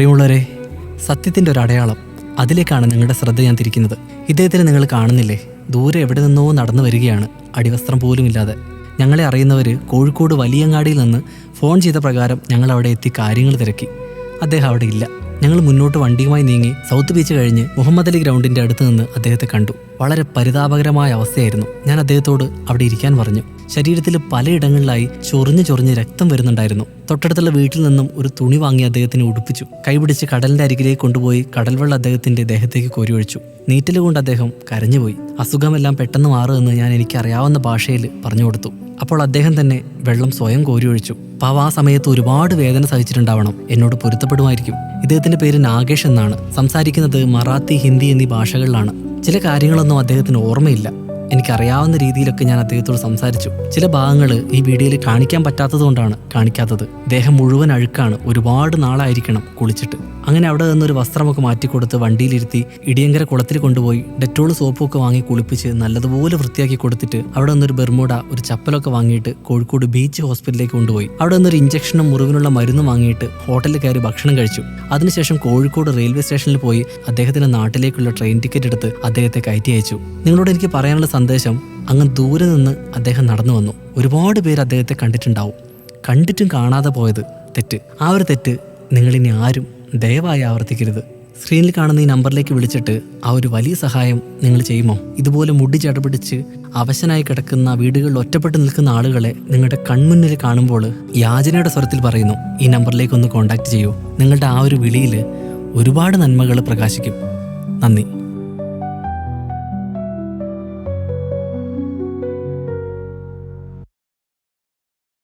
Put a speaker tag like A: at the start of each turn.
A: പ്രിയമുള്ളവരെ സത്യത്തിന്റെ ഒരു അടയാളം അതിലേക്കാണ് നിങ്ങളുടെ ശ്രദ്ധ ഞാൻ തിരിക്കുന്നത്. ഇദ്ദേഹത്തിന് നിങ്ങൾ കാണുന്നില്ലേ? ദൂരെ എവിടെ നിന്നോ നടന്നു വരികയാണ്. അടിവസ്ത്രം പോലും ഇല്ലാതെ. ഞങ്ങളെ അറിയുന്നവർ കോഴിക്കോട് വലിയങ്ങാടിയിൽ നിന്ന് ഫോൺ ചെയ്ത പ്രകാരം ഞങ്ങൾ അവിടെ എത്തി കാര്യങ്ങൾ തിരക്കി. അദ്ദേഹം അവിടെ ഇല്ല. ഞങ്ങൾ മുന്നോട്ട് വണ്ടിയുമായി നീങ്ങി സൗത്ത് ബീച്ച് കഴിഞ്ഞ് മുഹമ്മദ് അലി ഗ്രൗണ്ടിന്റെ അടുത്ത് നിന്ന് അദ്ദേഹത്തെ കണ്ടു. വളരെ പരിതാപകരമായ അവസ്ഥയായിരുന്നു. ഞാൻ അദ്ദേഹത്തോട് അവിടെ ഇരിക്കാൻ പറഞ്ഞു. ശരീരത്തിൽ പലയിടങ്ങളിലായി ചൊറിഞ്ഞു ചൊറിഞ്ഞ് രക്തം വരുന്നുണ്ടായിരുന്നു. തൊട്ടടുത്തുള്ള വീട്ടിൽ നിന്നും ഒരു തുണി വാങ്ങി അദ്ദേഹത്തിന് ഉടുപ്പിച്ചു. കൈപിടിച്ച് കടലിന്റെ അരികിലേക്ക് കൊണ്ടുപോയി കടൽവെള്ളം അദ്ദേഹത്തിന്റെ ദേഹത്തേക്ക് കോരിയൊഴിച്ചു നീറ്റലുകൊണ്ട് അദ്ദേഹം കരഞ്ഞുപോയി. അസുഖമെല്ലാം പെട്ടെന്ന് മാറുമെന്ന് ഞാൻ എനിക്കറിയാവുന്ന ഭാഷയിൽ പറഞ്ഞു കൊടുത്തു. അപ്പോൾ അദ്ദേഹം തന്നെ വെള്ളം സ്വയം കോരിയൊഴിച്ചു പാവ ആ സമയത്ത് ഒരുപാട് വേദന സഹിച്ചിട്ടുണ്ടാവണം. എന്നോട് പൊരുത്തപ്പെടുമായിരിക്കും. ഇദ്ദേഹത്തിന്റെ പേര് നാഗേഷ് എന്നാണ്. സംസാരിക്കുന്നത് മറാത്തി ഹിന്ദി എന്നീ ഭാഷകളിലാണ്. ചില കാര്യങ്ങളൊന്നും അദ്ദേഹത്തിന് ഓർമ്മയില്ല. എനിക്കറിയാവുന്ന രീതിയിലൊക്കെ ഞാൻ അദ്ദേഹത്തോട് സംസാരിച്ചു. ചില ഭാഗങ്ങൾ ഈ വീഡിയോയിൽ കാണിക്കാൻ പറ്റാത്തതുകൊണ്ടാണ് കാണിക്കാത്തത്. ദേഹം മുഴുവൻ അഴുക്കാണ്. ഒരുപാട് നാളായിരിക്കണം കുളിച്ചിട്ട്. അങ്ങനെ അവിടെ നിന്നൊരു വസ്ത്രമൊക്കെ മാറ്റിക്കൊടുത്ത് വണ്ടിയിലിരുത്തി ഇടിയങ്കര കുളത്തിൽ കൊണ്ടുപോയി ഡെറ്റോൾ സോപ്പൊക്കെ വാങ്ങി കുളിപ്പിച്ച് നല്ലതുപോലെ വൃത്തിയാക്കി കൊടുത്തിട്ട് അവിടെ നിന്നൊരു ബെർമൂട ഒരു ചപ്പലൊക്കെ വാങ്ങിയിട്ട് കോഴിക്കോട് ബീച്ച് ഹോസ്പിറ്റലിലേക്ക് കൊണ്ടുപോയി. അവിടെ നിന്നൊരു ഇഞ്ചക്ഷനും മുറിവിനുള്ള മരുന്നും വാങ്ങിയിട്ട് ഹോട്ടലിൽ കയറി ഭക്ഷണം കഴിച്ചു. അതിനുശേഷം കോഴിക്കോട് റെയിൽവേ സ്റ്റേഷനിൽ പോയി അദ്ദേഹത്തിന്റെ നാട്ടിലേക്കുള്ള ട്രെയിൻ ടിക്കറ്റ് എടുത്ത് അദ്ദേഹത്തെ കയറ്റി അയച്ചു. നിങ്ങളോട് എനിക്ക് പറയാനുള്ള സന്ദേശം അങ്ങ് ദൂരെ നിന്ന് അദ്ദേഹം നടന്നു വന്നു. ഒരുപാട് പേര് അദ്ദേഹത്തെ കണ്ടിട്ടുണ്ടാവും. കണ്ടിട്ടും കാണാതെ പോയത് തെറ്റ്. ആ ഒരു തെറ്റ് നിങ്ങളിനി ആരും ദയവായി ആവർത്തിക്കരുത്. സ്ക്രീനിൽ കാണുന്ന ഈ നമ്പറിലേക്ക് വിളിച്ചിട്ട് ആ ഒരു വലിയ സഹായം നിങ്ങൾ ചെയ്യുമോ? ഇതുപോലെ മുടി ചടപിടിച്ച് അവശനായി കിടക്കുന്ന വീടുകളിൽ ഒറ്റപ്പെട്ട് നിൽക്കുന്ന ആളുകളെ നിങ്ങളുടെ കൺമുന്നിൽ കാണുമ്പോൾ യാചനയുടെ സ്വരത്തിൽ പറയുന്നു ഈ നമ്പറിലേക്ക് ഒന്ന് കോൺടാക്ട് ചെയ്യൂ. നിങ്ങളുടെ ആ ഒരു വിളിയിൽ ഒരുപാട് നന്മകൾ പ്രകാശിക്കും. നന്ദി.